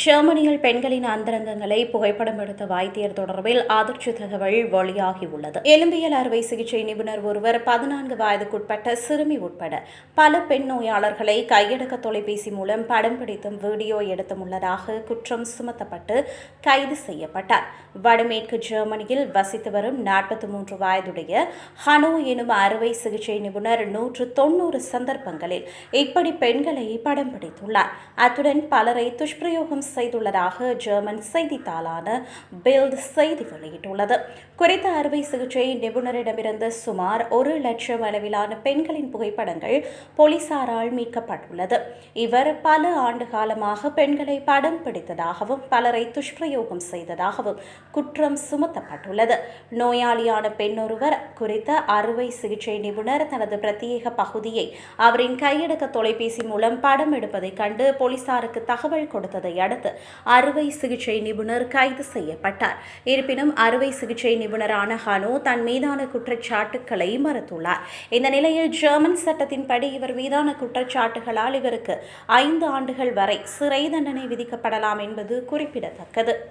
ஜெர்மனியில் பெண்களின் அந்தரங்கங்களை புகைப்படம் எடுத்த வைத்தியர் தொடர்பில் அதிர்ச்சி தகவல் வெளியாகியுள்ளது. எலும்பியல் அறுவை சிகிச்சை நிபுணர் ஒருவர் பதினான்கு வயதுக்குட்பட்ட சிறுமி உட்பட பல பெண் நோயாளர்களை கையடக்க தொலைபேசி மூலம் படம் பிடித்தும் வீடியோ எடுத்தும் உள்ளதாக குற்றம் சுமத்தப்பட்டு கைது செய்யப்பட்டார். வடமேற்கு ஜெர்மனியில் வசித்து வரும் நாற்பத்தி மூன்று வயதுடைய ஹனோ எனும் அறுவை சிகிச்சை நிபுணர் நூற்று தொன்னூறு சந்தர்ப்பங்களில் இப்படி பெண்களை படம் பிடித்துள்ளார். அத்துடன் பலரை துஷ்பிரயோகம் செய்துள்ளதாக ஜெர்மன் செய்தித்தாளான பில்ட் செய்தி வெளியிட்டுள்ளது. குறித்த அறுவை சிகிச்சை நிபுணரிடமிருந்து சுமார் ஒரு லட்சம் அளவிலான பெண்களின் புகைப்படங்கள் போலீசாரால் மீட்கப்பட்டுள்ளது. இவர் பல ஆண்டு காலமாக பெண்களை படம் பிடித்ததாகவும் பலரை துஷ்பிரயோகம் செய்ததாகவும் குற்றம் சுமத்தப்பட்டுள்ளது. நோயாளியான பெண்ணொருவர் குறித்த அறுவை சிகிச்சை நிபுணர் தனது பிரத்யேக பகுதியை அவரின் கையடக்க தொலைபேசி மூலம் படம் எடுப்பதைக் கண்டு போலீசாருக்கு தகவல் கொடுத்ததை அடுத்து அறுவை சிகிச்சை நிபுணர் கைது செய்யப்பட்டார். இருப்பினும் அறுவை சிகிச்சை நிபுணரான ஹனோ தன் மீதான குற்றச்சாட்டுக்களை மறுத்துள்ளார். இந்த நிலையில் ஜெர்மன் சட்டத்தின்படி இவர் மீதான குற்றச்சாட்டுகளால் இவருக்கு ஐந்து ஆண்டுகள் வரை சிறை தண்டனை விதிக்கப்படலாம் என்பது குறிப்பிடத்தக்கது.